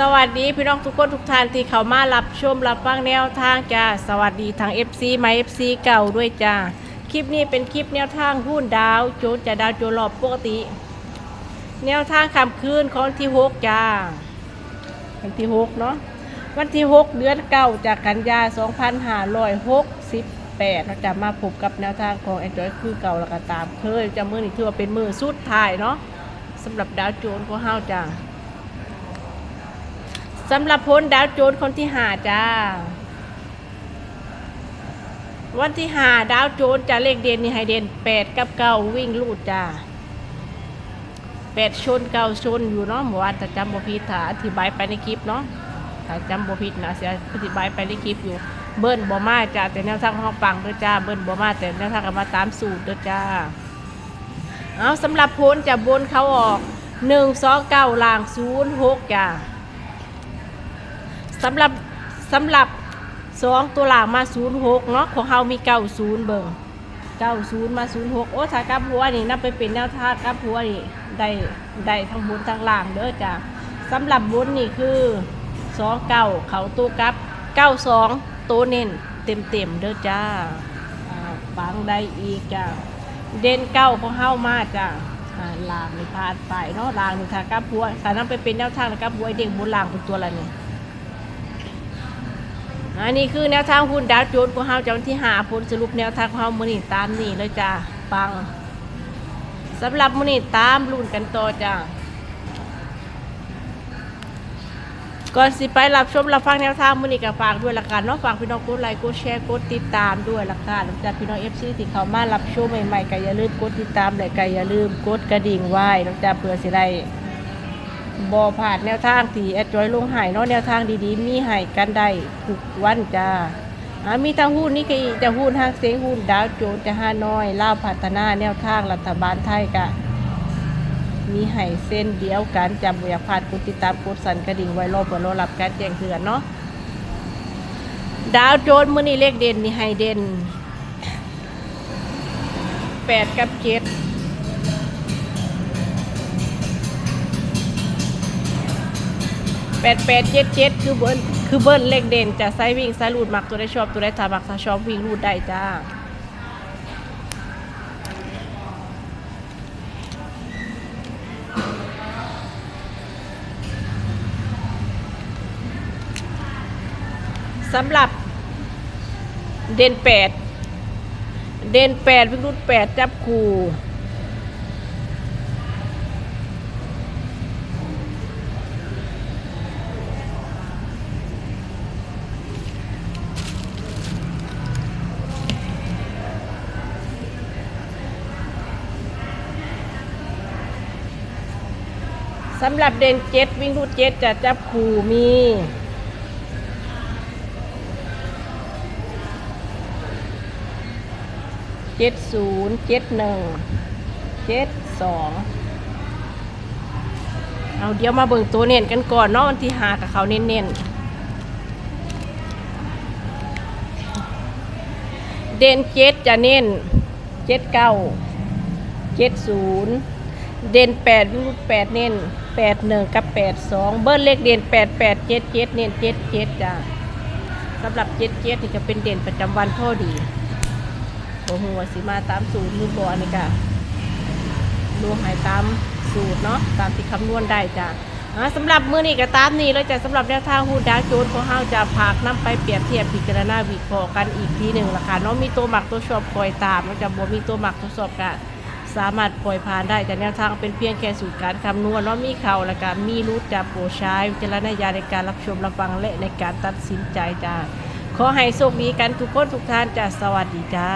สวัสดีพี่น้องทุกคนทุกท่านที่เข้ามารับชมรับฟังแนวทางจ้าสวัสดีทาง FC ไม FC เก่าด้วยจ้าคลิปนี้เป็นคลิปแนวทางหุ้นดาวโจนจะดาวโจนรอบปกติ แนวทางคำคืนของที่หกจ้าวันที่หกเนาะวันที่หกเดือนเก้าจากกันยา2568เราจะมาพบกับแนวทางของแอนดรอยคือเก่าแล้วก็ตามเคยจะมือนี่ถือว่าเป็นมือสุดท้ายเนาะสำหรับดาวโจนของเฮาจ้า สำหรับพ้นดาวโจนคนที่หาจ้า วันที่หาดาวโจนจะเลขเด่นนี่ให้เด่นแปดกับเก้าวิ่งลูดจ้าแปดชนเก้าชนอยู่เนาะหมู่ว่าจะจำบพิดถ้าอธิบายไปในคลิปเนาะถ้าจำบพิดนะเสียอธิบายไปในคลิปอยู่ เบิ้ลบ่มาจ้าแต่แนวทางห้องปังเด้อจ้าเบิ้ลบ่มาแต่แนวทางก็มาตามสูตรเด้อจ้าเอาสำหรับพ้นจะบนเขาออกหนึ่งสองเก้าล่างศูนย์หกจ้า สำหรับสำหรับสองตัวหลังมาศูนย์หกเนาะของเฮามีเก้าศูนย์เบิ่งเก้าศูนย์มาศูนย์หกโอ้ถ้ากับหัวนี่นับไปเป็นแนวทางกับหัวนี่ได้ได้ทั้งบนทั้งล่างเด้อจ้ะสำหรับบนนี่คือสองเก้าเขาตัวกับเก้าสองตัวเน้นเต็มเต็มเด้อจ้าอ่าฟังได้อีกจ้ะเด่นเก้าของเฮามาจ้ะอ่าล่างนี่พาดไปเนาะล่างนี่ถ้ากับหัวถ้านับไปเป็นแนวทางกับหัวเด้งบนล่างเป็นตัวละนี่ อันนี้คือแนวทางหุ้นดาวโจนของเฮาจะวันที่หาผลสรุปแนวทางของเฮามื้อนี้ตามนี่เลยจ้าปังสำหรับมื้อนี้ตามรุ่นกันต่อจ้าก่อนสิไปรับชมรับฟังแนวทางมื้อนี้ก็ฝากด้วยละกันเนาะฝากพี่น้องกดไลค์กดแชร์กดติดตามด้วยละกันจากพี่น้อง FC ที่เข้ามารับชมใหม่ๆก็อย่าลืมกดติดตามและก็อย่าลืมกดกระดิ่งไว้หลังจากเพื่อสิได้ บอผ่านแนวทางที่แอดจอยลงหายเนาะแนวทางดีๆ มีหายกันได้ทุกวันจ้าอ่ามีทั้งหุ้นนี่ก็จะหุ้นห้างเสงหุ้นดาวโจนจะห้าน้อยล่าพัฒนาแนวทางรัฐบาลไทยกะมีใหายเส้นเดียวกันจำอยากพาดกดติดตามกดสั่นกระดิ่งไว้รอเพื่อรอรับการแจ้งเตือนเนาะดาวโจนส์มื้อนี้เลขเด่นนี่ให้เด่นแปดกับเจ็ด แปดแปดเจ็ดเจ็ดคือเบิ้ลคือเบิ้ลเลขเด่นจะไซวิ่งไซรูดมักตัวได้ชอบตัวได้ถามักถ้าชอบวิ่งรูดได้จ้าสำหรับเด่นแปดเด่นแปดวิ่งรูดแปดจับคู่ สำหรับเด่นเจ็ดวิ่งรูดเจ็ดจะจับคู่มีเจ็ดศูนย์เจ็ดหนึ่งเจ็ดสองเอาเดี๋ยวมาเบิ่งตัวเน้นกันก่อนเนาะวันที่หากับเขาเน้นๆเด่นเจ็ดจะเน้นเจ็ดเก้าเจ็ดศูนย์ เด่นแปดรูดแปดเน้นแปดหนึ่งกับแปดสองเบิ้ลเลขเด่นแปดแปดเจ็ดเจ็ดเน้นเจ็ดเจ็ดจ้ะสำหรับเจ็ดเจ็ดนี่จะเป็นเด่นประจำวันพอดีโอ้โหสิมาตามสูตรมือบอลนี่ค่ะรวมหายตามสูตรเนาะตามที่คำนวณได้จ้ะอ่าสำหรับมือนี้ก็ตามนี้แล้วจะสำหรับแนวทางหูดาวโจนของเฮาจะพากนํไปเปรียบเทียบพิจารณาวิเคราะห์กันอีกทีหนึ่งละค่ะเนาะมีตัวหมักตัวชอบคอยตามแล้วจะบ่มีตัวหมักตัวชอบกัน สามารถปล่อยผ่านได้แต่แนวทางเป็นเพียงแค่สูตรการคำนวณว่ามีเข่าและการมีรูดจะโปรใช้วิจารณญาณในการรับชมรับฟังและในการตัดสินใจจ้าขอให้โชคดีกันทุกคนทุกท่านจ้าสวัสดีจ้า